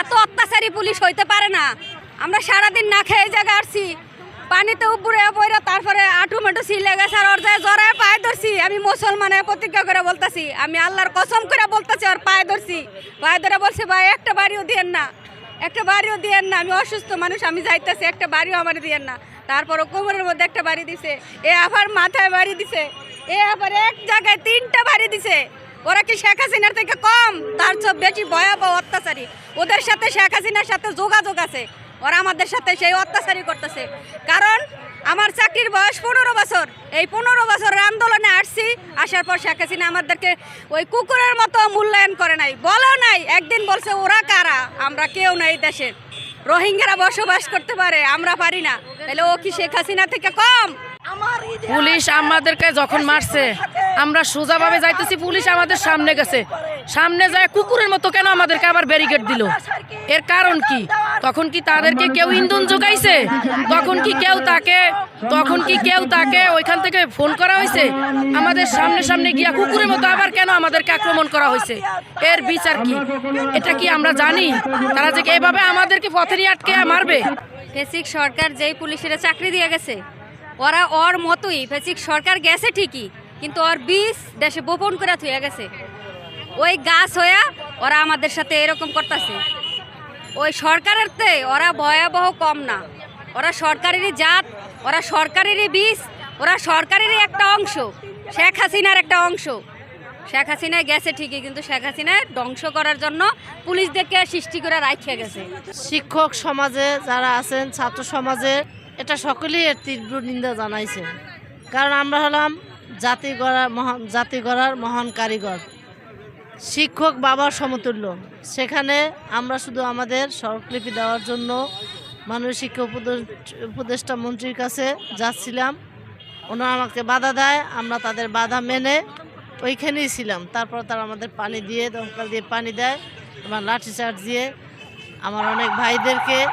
এত অত্যাচারী পুলিশ হইতে পারে না। আমরা সারাদিন না খেয়ে জায়গা আসছি। পানিতে উপরে পড়ে তারপরে আটু মাটু সিলে গেছে আর ওর জরায় পায়ে ধরছি। আমি মুসলমানের প্রতিজ্ঞা করে বলতাছি, আমি আল্লাহর কসম করে বলতাছি ওর পায়ে ধরছি। পায়ে ধরে বলছি, ভাই, একটা বাড়িও দিয়েন না। একটা বাড়িও দিয়েন না। আমি অসুস্থ মানুষ, আমি যাইতেছি, একটা বাড়িও আমার দিয়েন না। তারপর কোমরের মধ্যে একটা বাড়ি দিছে। এ আবার মাথায় বাড়ি দিছে। এ আবার এক জায়গায় তিনটা বাড়ি দিছে। ওরা কি শেখ হাসিনার থেকে কম? তার চেয়ে বেশি ভয়াবহ অত্যাচারী। ওদের সাথে শেখ হাসিনার সাথে যোগাযোগ আছে। ওরা আমাদের সাথে সেই অত্যাচারী করতেছে। কারণ আমার চাকরির বয়স পনেরো বছর। এই পনেরো বছরের আন্দোলনে আসছি, আসার পর শেখ হাসিনা আমাদেরকে ওই কুকুরের মতো মূল্যায়ন করে নাই। বলো নাই, একদিন বলছে, ওরা কারা? আমরা কেউ নাই দেশের রোহিঙ্গারা বসবাস করতে পারে, আমরা পারি না। তাহলে ও কি শেখ হাসিনা থেকে কম? পুলিশ আমাদেরকে যখন মারছে আমরা সোজাভাবে যাইতেছি পুলিশ আমাদের সামনে গেছে। সামনে যায় কুকুরের মতো কেন আমাদেরকে আবার ব্যারিকেড দিল? এর কারণ কি? তখন কি তাদেরকে কেউ ইন্ধন যোগাইছে? তখন কি কেউ তাকে তখন কি কেউ তাকে ওইখান থেকে ফোন করা হয়েছে? আমাদের সামনে সামনে গিয়া কুকুরের মতো আবার কেন আমাদেরকে আক্রমণ করা হয়েছে? এর বিচার কি? এটা কি আমরা জানি? তারা যে এভাবে আমাদেরকে পথে নিয়ে আটকে মারবে? ফেসিক সরকার যেই পুলিশের চাকরি দিয়ে গেছে ওরা ওর মতোই। ফেসিক, সরকার গেছে ঠিকই, কিন্তু ওর বীজ দেশে বপন করে থুয়ে গেছে। ওই গাছ হইয়া ওরা আমাদের সাথে এরকম করতেছে। ওই সরকারের তে ওরা ভয়াবহ কম না। ওরা সরকারেরই জাত, ওরা সরকারেরই বীজ ওরা সরকারেরই একটা অংশ। শেখ হাসিনার একটা অংশ। শেখ হাসিনায় গেছে ঠিকই, কিন্তু শেখ হাসিনায় ধ্বংস করার জন্য পুলিশদেরকে সৃষ্টি করে রাখিয়ে গেছে। শিক্ষক সমাজে যারা আছেন, ছাত্র সমাজে এটা সকলেই এর তীব্র নিন্দা জানাইছে। কারণ আমরা হলাম জাতি গড়ার মহান, জাতি গড়ার মহান কারিগর। শিক্ষক বাবার সমতুল্য। সেখানে আমরা শুধু আমাদের স্বরলিপি দেওয়ার জন্য মাননীয় শিক্ষা উপদে- উপদেষ্টা মন্ত্রীর কাছে যাচ্ছিলাম। ওনারা আমাকে বাধা দেয়, আমরা তাদের বাধা মেনে ওইখানেই ছিলাম। তারপর তারা আমাদের পানি দিয়ে, দমকাল দিয়ে পানি দেয়, এবং লাঠিচার্জ দিয়ে আমার অনেক ভাইদেরকে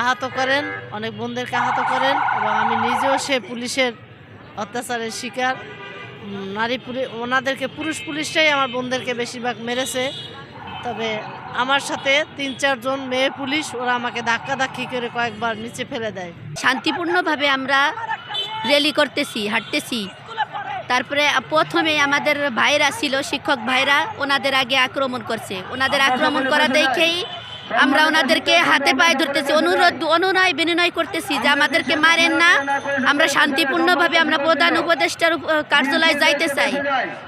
আহত করেন অনেক বোনদেরকে আহত করেন এবং আমি নিজেও সে পুলিশের অত্যাচারের শিকার। নারী পুলিশ ওনাদেরকে পুরুষ পুলিশটাই আমার বোনদেরকে বেশিরভাগ মেরেছে। তবে আমার সাথে তিন চারজন মেয়ে পুলিশ ওরা আমাকে ধাক্কা ধাক্কি করে কয়েকবার নিচে ফেলে দেয়। শান্তিপূর্ণভাবে আমরা র্যালি করতেছি হাঁটতেছি। তারপরে প্রথমে আমাদের ভাইরা ছিল শিক্ষক ভাইরা ওনাদের আগে আক্রমণ করছে। ওনাদের আক্রমণ করা দেখেই আমরা ওনাদেরকে হাতে পায়ে ধরতেছি, অনুরোধ, অনুনয় বিনিময় করতেছি যে আমাদেরকে মারেন না। আমরা শান্তিপূর্ণভাবে আমরা প্রধান উপদেষ্টার উপ- কার্যালয়ে যাইতে চাই।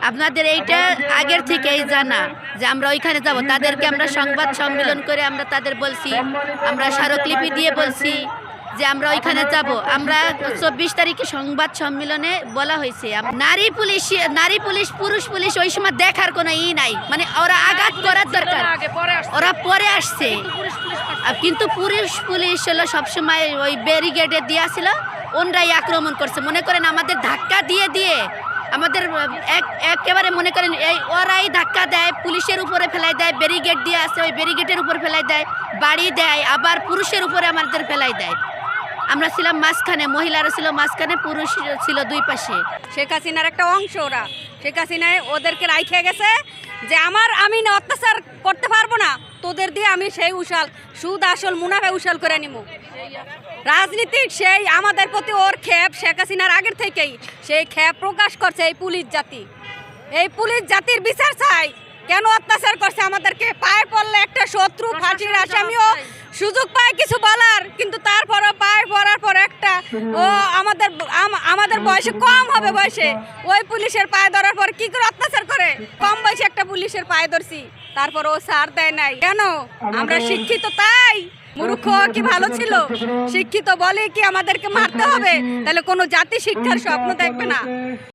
আপনাদের এইটা আগের থেকেই জানা যে আমরা ওইখানে যাব। তাদেরকে আমরা সংবাদ সম্মেলন করে আমরা তাদের বলছি, আমরা স্মারকলিপি দিয়ে বলছি। যে আমরা ওইখানে যাব। আমরা চব্বিশ তারিখে সংবাদ সম্মেলনে বলা হয়েছে নারী পুলিশ নারী পুলিশ পুরুষ পুলিশ ওই সময় দেখার কোনো ই নাই। মানে ওরা আঘাত করার দরকার। ওরা পরে আসছে। কিন্তু পুরুষ পুলিশ হলো সবসময় ওই ব্যারিগেডে দিয়া ছিল ওনরাই আক্রমণ করছে। মনে করেন আমাদের ধাক্কা দিয়ে দিয়ে আমাদের এক একেবারে মনে করেন এই ওরাই ধাক্কা দেয় পুলিশের উপরে ফেলাই দেয় ব্যারিগেড দিয়ে আসে ওই ব্যারিগেডের উপর ফেলাই দেয় বাড়ি দেয় আবার পুরুষের উপরে আমাদের ফেলাই দেয়। আমরা ছিলাম মাঝখানে, মহিলারা ছিল মাঝখানে পুরুষ ছিল দুই পাশে। শেখ হাসিনার একটা অংশ ওরা। শেখ হাসিনায় ওদেরকে রাইখে গেছে যে আমার আমি না অত্যাচার করতে পারব না, তোদের দিয়ে আমি সেই উশাল, সুদ আসল, মুনাফে উশাল করে নিব। রাজনীতিক সেই আমাদের প্রতি ওর ক্ষেপ শেখ হাসিনার আগের থেকেই। সেই ক্ষেপ প্রকাশ করছে এই পুলিশ জাতি। এই পুলিশ জাতির বিচার চাই। কেন অত্যাচার করছে আমাদেরকে? পায়ে পড়লে একটা শত্রু, ফাঁসির আসামিও সুযোগ পায় কিছু বলার, কিন্তু তারপরও পায়ে, পড়ার পর একটা। ও, আমাদের আমাদের বয়সে কম হবে বয়সে। ওই পুলিশের পায়ে ধরার পর কি করে অত্যাচার করে? কম বয়সে একটা পুলিশের পায়ে ধরছি। তারপর ও সার দেয় নাই। কেন? আমরা শিক্ষিত তাই। মূর্খ কি ভালো ছিল? শিক্ষিত বলে কি আমাদেরকে মারতে হবে? তাহলে কোনো জাতি শিক্ষার স্বপ্ন দেখবে না।